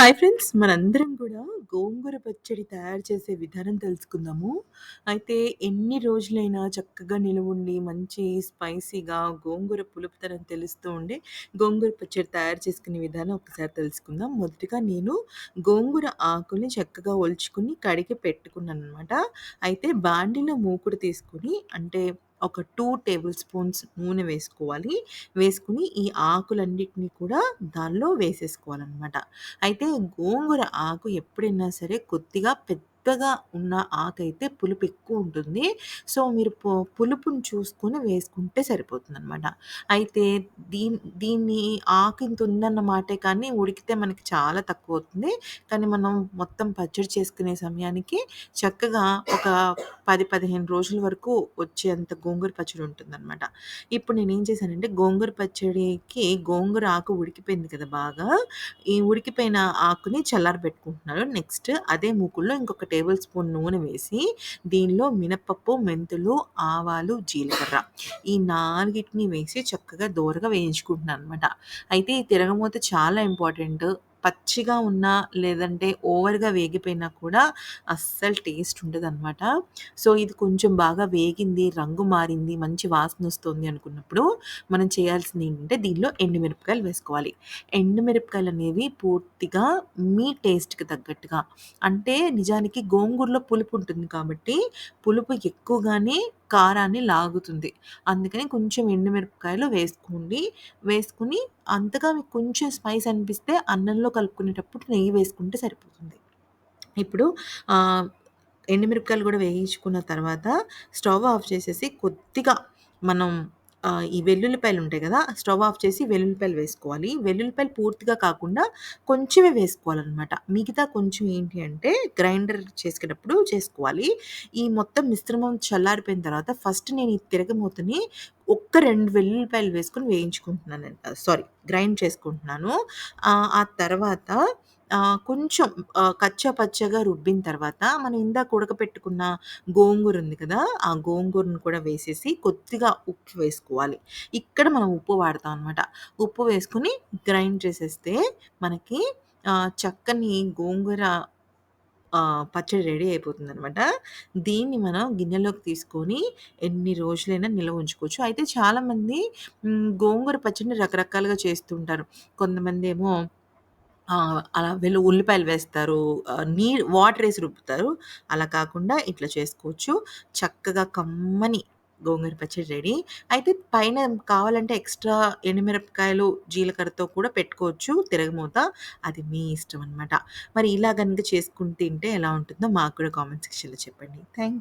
Hi friends! మనందరం కూడా గోంగూర పచ్చడి తయారు చేసే విధానం తెలుసుకుందాము. అయితే ఎన్ని రోజులైనా చక్కగా నిలవుండి, మంచి స్పైసీగా గోంగూర పులుపుతనం తెలుస్తూ ఉండే గోంగూర పచ్చడి తయారు చేసుకునే విధానం ఒకసారి తెలుసుకుందాం. మొదటిగా నేను గోంగూర ఆకుల్ని చక్కగా ఒలుచుకుని కడిగి పెట్టుకున్నాననమాట. అయితే బాండిలో మూకుడు తీసుకొని అంటే ఒక 2 టేబుల్ స్పూన్స్ నూనె వేసుకోవాలి. వేసుకొని ఈ ఆకులన్నిటిని కూడా దానిలో వేసేసుకోవాలన్నమాట అయితే గోంగూర ఆకు ఎప్పుడైనా సరే కొద్దిగా పెద్ద మెత్తగా ఉన్న ఆకైతే పులుపు ఎక్కువ ఉంటుంది. సో, మీరు పులుపుని చూసుకొని వేసుకుంటే సరిపోతుందనమాట. అయితే దీని దీన్ని ఆకు ఇంత ఉందన్న మాటే కానీ ఉడికితే మనకి చాలా తక్కువ అవుతుంది కానీ మనం మొత్తం పచ్చడి చేసుకునే సమయానికి చక్కగా ఒక 10, 15 రోజుల వరకు వచ్చేంత గోంగూర పచ్చడి ఉంటుందనమాట. ఇప్పుడు నేను ఏం చేశానంటే గోంగూర పచ్చడికి గోంగూర ఆకు ఉడికిపోయింది కదా బాగా. ఈ ఉడికిపోయిన ఆకుని చల్లారబెట్టుకుంటున్నాను. నెక్స్ట్ అదే మూకుల్లో ఇంకొక టేబుల్ స్పూన్ నూనె వేసి, దీనిలో మినపప్పు, మెంతులు, ఆవాలు, జీలకర్ర ఈ నాలుగిటిని వేసి చక్కగా దోరగా వేయించుకుంటున్నాను అనమాట అయితే ఈ తిరగమూత చాలా ఇంపార్టెంట్. పచ్చిగా ఉన్నా లేదంటే ఓవర్‌గా వేగిపోయినా కూడా అస్సలు టేస్ట్ ఉండదనమాట. సో, ఇది కొంచెం బాగా వేగింది, రంగు మారింది, మంచి వాసన వస్తుంది అనుకున్నప్పుడు మనం చేయాల్సింది ఏంటంటే దీనిలో ఎండుమిరపకాయలు వేసుకోవాలి. ఎండుమిరపకాయలనేవి పూర్తిగా మీ టేస్ట్‌కి తగ్గట్టుగా అంటే నిజానికి గోంగూరలో పులుపు ఉంటుంది కాబట్టి పులుపు ఎక్కువగానే కారాన్ని లాగుతుంది. అందుకని కొంచెం ఎండుమిరపకాయలు వేసుకోండి. వేసుకుని అంతగా మీకు కొంచెం స్పైస్ అనిపిస్తే అన్నంలో కలుపుకునేటప్పుడు నెయ్యి వేసుకుంటే సరిపోతుంది. ఇప్పుడు ఎండుమిరపకాయలు కూడా వేయించుకున్న తర్వాత స్టవ్ ఆఫ్ చేసేసి కొద్దిగా మనం ఈ వెల్లుల్లిపాయలు ఉంటాయి కదా! స్టవ్ ఆఫ్ చేసి వెల్లుల్లిపాయలు వేసుకోవాలి. వెల్లుల్లిపాయలు పూర్తిగా కాకుండా కొంచెమే వేసుకోవాలనమాట. మిగతా కొంచెం ఏంటి అంటే గ్రైండర్ చేసుకునేటప్పుడు చేసుకోవాలి. ఈ మొత్తం మిశ్రమం చల్లారిపోయిన తర్వాత ఫస్ట్ నేను ఈ తిరగమూతని ఒక్క రెండు వెల్లుల్లిపాయలు వేసుకొని వేయించుకుంటున్నాను సారీ గ్రైండ్ చేసుకుంటున్నాను. ఆ తర్వాత కొంచెం కచ్చా పచ్చగా రుబ్బిన తర్వాత మనం ఇందాక ఉడకపెట్టుకున్న గోంగూర ఉంది కదా! ఆ గోంగూరను కూడా వేసేసి కొద్దిగా ఉప్పు వేసుకోవాలి. ఇక్కడ మనం ఉప్పు వాడతాం అనమాట. ఉప్పు వేసుకొని గ్రైండ్ చేసేస్తే మనకి చక్కని గోంగూర పచ్చడి రెడీ అయిపోతుందనమాట. దీన్ని మనం గిన్నెలోకి తీసుకొని ఎన్ని రోజులైనా నిల్వ ఉంచుకోవచ్చు. అయితే చాలామంది హ్మ్, గోంగూర పచ్చడిని రకరకాలుగా చేస్తుంటారు. కొంతమందేమో ఆహ్, అలా వెల్లు ఉల్లిపాయలు వేస్తారు. ఆహ్, నీ వాటరేసి రుబ్బుతారు. అలా కాకుండా ఇట్లా చేసుకోవచ్చు. చక్కగా కమ్మని గోంగూర పచ్చడి రెడీ. అయితే పైన కావాలంటే ఎక్స్‌ట్రా ఎండుమిరపకాయలు, జీలకర్రతో కూడా పెట్టుకోవచ్చు తిరగమూత అది మీ ఇష్టం అనమాట. మరి ఇలా గనుక చేసుకుని తింటే ఎలా ఉంటుందో మాకు కూడా కామెంట్ సెక్షన్‌లో చెప్పండి. Thank you.